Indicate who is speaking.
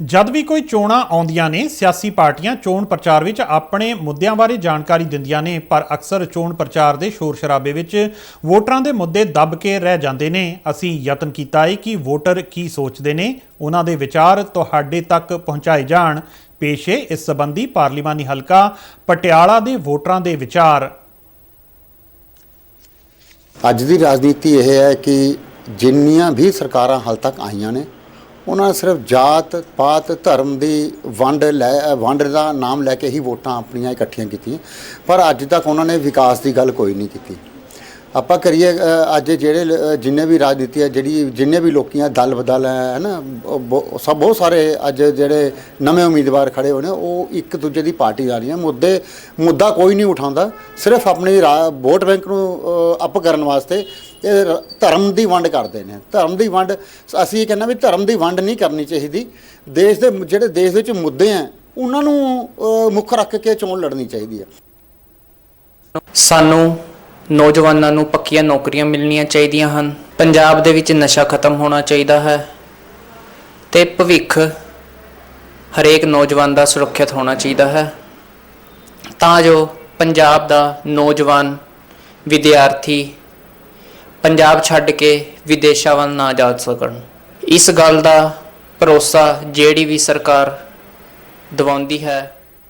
Speaker 1: ਜਦ ਵੀ ਕੋਈ ਚੋਣਾਂ ਆਉਂਦੀਆਂ ਨੇ, ਸਿਆਸੀ ਪਾਰਟੀਆਂ ਚੋਣ ਪ੍ਰਚਾਰ ਵਿੱਚ ਆਪਣੇ ਮੁੱਦਿਆਂ ਬਾਰੇ ਜਾਣਕਾਰੀ ਦਿੰਦੀਆਂ ਨੇ, ਪਰ ਅਕਸਰ ਚੋਣ ਪ੍ਰਚਾਰ ਦੇ ਸ਼ੋਰ ਸ਼ਰਾਬੇ ਵਿੱਚ ਵੋਟਰਾਂ ਦੇ ਮੁੱਦੇ ਦੱਬ ਕੇ ਰਹਿ ਜਾਂਦੇ ਨੇ। ਅਸੀਂ ਯਤਨ ਕੀਤਾ ਹੈ ਕਿ ਵੋਟਰ ਕੀ ਸੋਚਦੇ ਨੇ, ਉਹਨਾਂ ਦੇ ਵਿਚਾਰ ਤੁਹਾਡੇ ਤੱਕ ਪਹੁੰਚਾਏ ਜਾਣ। ਪੇਸ਼ੇ ਇਸ ਸੰਬੰਧੀ ਪਾਰਲੀਮਾਨੀ ਹਲਕਾ ਪਟਿਆਲਾ ਦੇ ਵੋਟਰਾਂ ਦੇ ਵਿਚਾਰ।
Speaker 2: ਅੱਜ ਦੀ ਰਾਜਨੀਤੀ ਇਹ ਹੈ ਕਿ ਜਿੰਨੀਆਂ ਵੀ ਸਰਕਾਰਾਂ ਹਾਲ ਤੱਕ ਆਈਆਂ ਨੇ ਉਹਨਾਂ ਨੇ ਸਿਰਫ ਜਾਤ, ਪਾਤ, ਧਰਮ ਦੀ ਵੰਡ ਲੈ, ਵੰਡ ਦਾ ਨਾਮ ਲੈ ਕੇ ਹੀ ਵੋਟਾਂ ਆਪਣੀਆਂ ਇਕੱਠੀਆਂ ਕੀਤੀਆਂ। ਪਰ ਅੱਜ ਤੱਕ ਉਹਨਾਂ ਨੇ ਵਿਕਾਸ ਦੀ ਗੱਲ ਕੋਈ ਨਹੀਂ ਕੀਤੀ। ਆਪਾਂ ਕਰੀਏ ਅ, ਅੱਜ ਜਿਹੜੇ ਲ- ਅ, ਜਿੰਨੇ ਵੀ ਰਾਜਨੀਤੀ ਹੈ ਜਿਹੜੀ ਜਿੰਨੇ ਵੀ ਲੋਕੀਆਂ ਦਲ ਬਦਲ ਹੈ ਹੈ ਨਾ ਉਹ ਬਹੁ- ਸਭ ਬਹੁਤ ਸਾਰੇ ਅੱਜ ਜਿਹੜੇ ਨਵੇਂ ਉਮੀਦਵਾਰ ਖੜੇ ਹੋਏ ਨੇ ਉਹ ਇੱਕ ਦੂਜੇ ਦੀ ਪਾਰਟੀ ਆ ਰਹੀਆਂ। ਮੁੱਦੇ ਮੁੱਦਾ ਕੋਈ ਨਹੀਂ ਉਠਾਉਂਦਾ ਸਿਰਫ ਆਪਣੀ ਰਾ- ਵੋਟ ਬੈਂਕ ਨੂੰ ਅਪ ਕਰਨ ਵਾਸਤੇ ਇਹ ਰ- ਧਰਮ ਦੀ ਵੰਡ ਕਰਦੇ ਨੇ। ਧਰਮ ਦੀ ਵੰਡ ਅਸੀਂ ਇਹ ਕਹਿੰਦੇ ਵੀ ਧਰਮ ਦੀ ਵੰਡ ਨਹੀਂ ਕਰਨੀ ਚਾਹੀਦੀ। ਦੇਸ਼ ਦੇ ਜਿਹੜੇ ਦੇਸ਼ ਵਿੱਚ ਮੁੱਦੇ ਆ ਉਹਨਾਂ ਨੂੰ ਅ, ਮੁੱਖ ਰੱਖ ਕੇ ਚੋਣ ਲੜਨੀ ਚਾਹੀਦੀ ਹੈ
Speaker 3: ਸਾਨੂੰ ਨੌਜਵਾਨਾਂ ਨੂੰ ਪੱਕੀਆਂ ਨੌਕਰੀਆਂ ਮਿਲਣੀਆਂ ਚਾਹੀਦੀਆਂ ਹਨ। ਪੰਜਾਬ ਦੇ ਵਿੱਚ ਨਸ਼ਾ ਖਤਮ ਹੋਣਾ ਚਾਹੀਦਾ ਹੈ ਤੇ ਭਵਿੱਖ ਹਰੇਕ ਨੌਜਵਾਨ ਦਾ ਸੁਰੱਖਿਅਤ ਹੋਣਾ ਚਾਹੀਦਾ ਹੈ। ਤਾਂ ਜੋ ਪੰਜਾਬ ਦਾ ਨੌਜਵਾਨ ਵਿਦਿਆਰਥੀ ਪੰਜਾਬ ਛੱਡ ਕੇ ਵਿਦੇਸ਼ਾਂ ਵੱਲ ਨਾ ਜਾ ਸਕਣ। ਇਸ ਗੱਲ ਦਾ ਭਰੋਸਾ ਜਿਹੜੀ ਵੀ ਸਰਕਾਰ ਦਿਵਾਉਂਦੀ ਹੈ